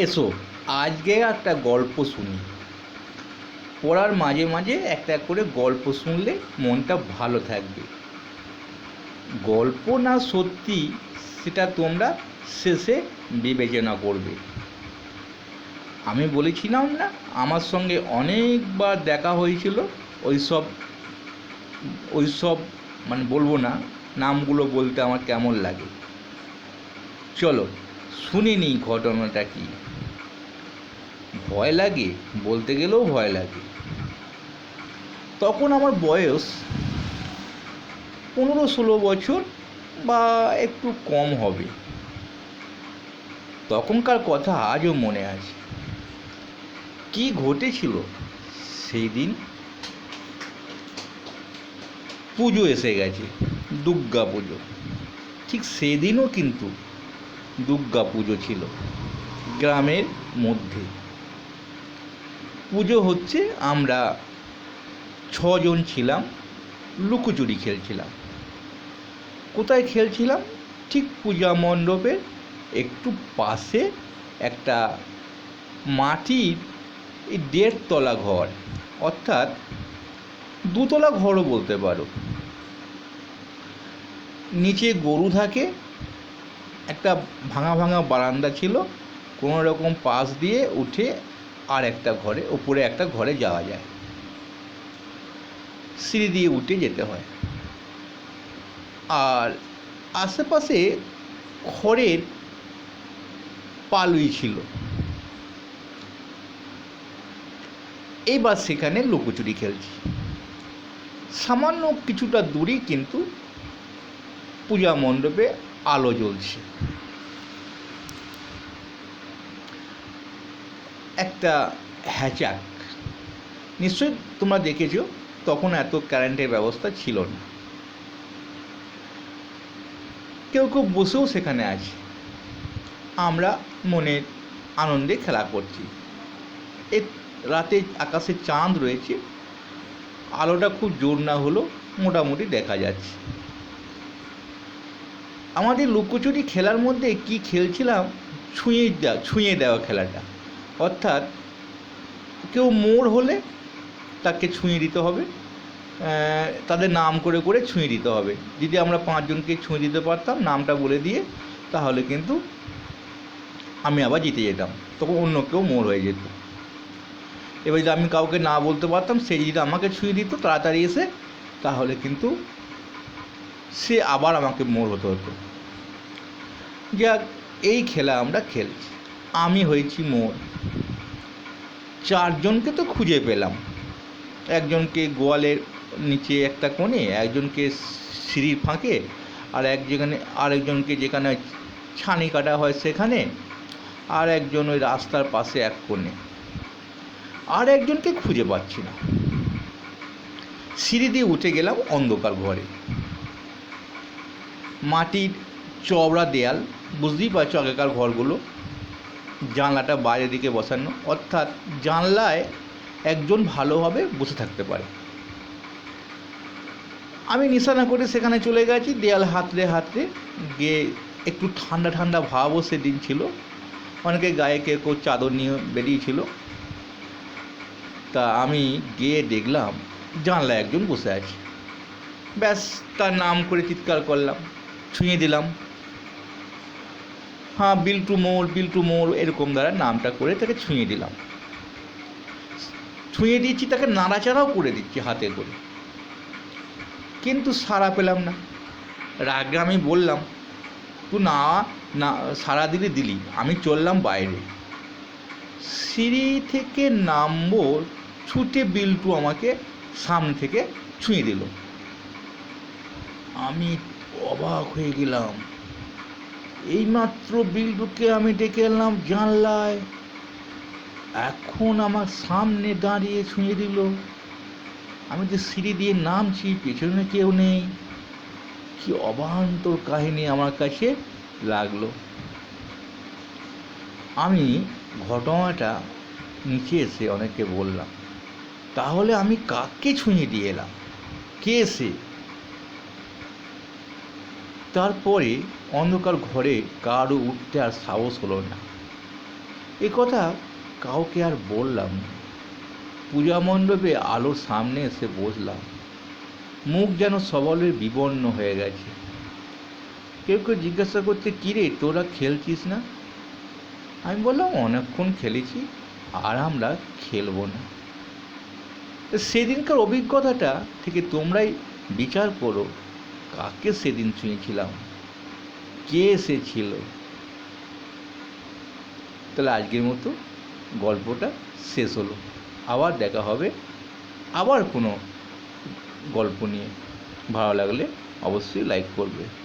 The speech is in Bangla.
এসো, আজকে একটা গল্প শুনি। পড়ার মাঝে মাঝে একটা করে গল্প শুনলে মনটা ভালো থাকবে। গল্প না সত্যি সেটা তোমরা শেষে বিবেচনা করবে। আমি বলেছিলাম না, আমার সঙ্গে অনেকবার দেখা হয়েছিল ওইসব ওইসব মানে বলব না, নামগুলো বলতে আমার কেমন লাগে। চলো। শুনে নিই ঘটনাটা কি? ভয় লাগে? বলতে গেলেও ভয় লাগে। তখন আমার বয়স পনেরো ষোলো বছর বা একটু কম হবে। তখনকার কথা আজও মনে আছে। কি ঘটেছিল সেই দিন? পুজো এসে গেছে দুর্গা পুজো ঠিক সেদিনও কিন্তু দুর্গা পুজো ছিল, গ্রামের মধ্যে। পুজো হচ্ছে আমরা ছজন ছিলাম, লুকোচুরি খেলছিলাম। কোথায় খেলছিলাম? ঠিক পূজা মণ্ডপের একটু পাশে একটা মাটির দেড়তলা ঘর, অর্থাৎ দুতলা ঘরও বলতে পারো। নিচে গরু থাকে একটা ভাঙা ভাঙা বারান্দা ছিল, কোনো রকম পাশ দিয়ে উঠে আর একটা ঘরে ওপরে একটা ঘরে যাওয়া যায়। সিঁড়ি দিয়ে উঠে যেতে হয়। আর আশেপাশে খড়ের পালুই ছিল। এবার সেখানে লুকোচুরি খেলছি। সামান্য কিছুটা দূরেই কিন্তু পূজা মণ্ডপে আলো জ্বলছে। একটা হ্যাচাক। নিশ্চয়ই তোমরা দেখেছ, তখন এত কারেন্টের ব্যবস্থা ছিল না। কেউ কেউ বসেও সেখানে আছে। আমরা মনের আনন্দে খেলা করছি। এ রাতে আকাশে চাঁদ রয়েছে। আলোটা খুব জোর না হলেও মোটামুটি দেখা যাচ্ছে। আমাদের লুকোচুরি খেলার মধ্যে কি খেলছিলাম, ছুঁয়ে দেওয়া ছুঁয়ে দেওয়া খেলাটা। অর্থাৎ কেউ মোড় হলে তাকে ছুঁয়ে দিতে হবে তাদের নাম করে করে ছুঁয়ে দিতে হবে। যদি আমরা পাঁচজনকে ছুঁয়ে দিতে পারতাম, নামটা বলে দিয়ে, তাহলে কিন্তু আমি আবার জিতে যেতাম। তখন অন্য কেউ মোড় হয়ে যেত। এবার যদি আমি কাউকে না বলতে পারতাম, সে যদি আমাকে ছুঁয়ে দিত তাড়াতাড়ি এসে, তাহলে কিন্তু সে আবার আমাকে মোড় হতে হতো। যাক এই খেলা আমরা খেলছি। আমি হয়েছি মোর। চারজনকে তো খুঁজে পেলাম। একজনকে গোয়ালের নিচে একটা কোণে, একজনকে সিঁড়ির ফাঁকে, আর এক যেখানে, আরেকজনকে যেখানে ছানি কাটা হয় সেখানে, আর একজন ওই রাস্তার পাশে এক কোণে। আর একজনকে খুঁজে পাচ্ছি না। সিঁড়ি দিয়ে উঠে গেলাম অন্ধকার ঘরে। মাটির চওড়া দেয়াল, বুঝতেই পারছ আগেকার ঘরগুলো। জানলাটা বাইরের দিকে বসানো, অর্থাৎ জানলায় একজন ভালোভাবে বসে থাকতে পারে। আমি নিশানা করে সেখানে চলে গেছি, দেয়াল হাতড়ে হাতড়ে গিয়ে একটু ঠান্ডা ঠান্ডা ভাবও সেদিন ছিল। অনেকে গায়ে কেউ কেউ চাদর নিয়ে বেরিয়েছিল। তা আমি গিয়ে দেখলাম জানলায় একজন বসে আছে। ব্যাস, তার নাম করে চিৎকার করলাম, ছুঁয়ে দিলাম। হ্যাঁ বিল্টু মোড় বিল্টু মোড় এরকম দ্বারা নামটা করে তাকে ছুঁয়ে দিলাম। ছুঁয়ে দিচ্ছি, তাকে নাড়াচাড়াও করে দিচ্ছি হাতে করে কিন্তু সাড়া পেলাম না। রাগে আমি বললাম তুই না না সারা দিলি দিলি, আমি চললাম বাইরে। সিঁড়ি থেকে নামবো, ছুটে বিল্টু আমাকে সামনে থেকে ছুঁয়ে দিল। আমি অবাক হয়ে গেলাম। এইমাত্র বিল্টুকে আমি ডেকে এলাম জানলায়। এখন আমার সামনে দাঁড়িয়ে ছুঁয়ে দিল। আমি যে সিঁড়ি দিয়ে নামছি, পেছনে কেউ নেই। কি অবান্তর কাহিনী আমার কাছে লাগল। আমি ঘটনাটা নিচে এসে অনেককে বললাম, তাহলে আমি কাকে ছুঁয়ে দিয়ে এলাম? কে সে? তারপরে অন্ধকার ঘরে কারও উঠতে আর সাহস হলো না। এ কথা কাউকে আর বললাম পূজা মণ্ডপে আলোর সামনে এসে বসলাম। মুখ যেন সবলের বিবর্ণ হয়ে গেছে। কেউ কেউ জিজ্ঞাসা করতে কিরে, তোরা খেলছিস না? আমি বললাম, অনেকক্ষণ খেলেছি আর আমরা খেলব না। সেদিনকার অভিজ্ঞতাটা থেকে তোমরাই বিচার করো কাকে সেদিন ছুঁয়েছিলাম। কে এসেছিল? তাহলে আজকের মতো গল্পটা শেষ হলো। আবার দেখা হবে আবার কোনো গল্প নিয়ে। ভালো লাগলে অবশ্যই লাইক করবে।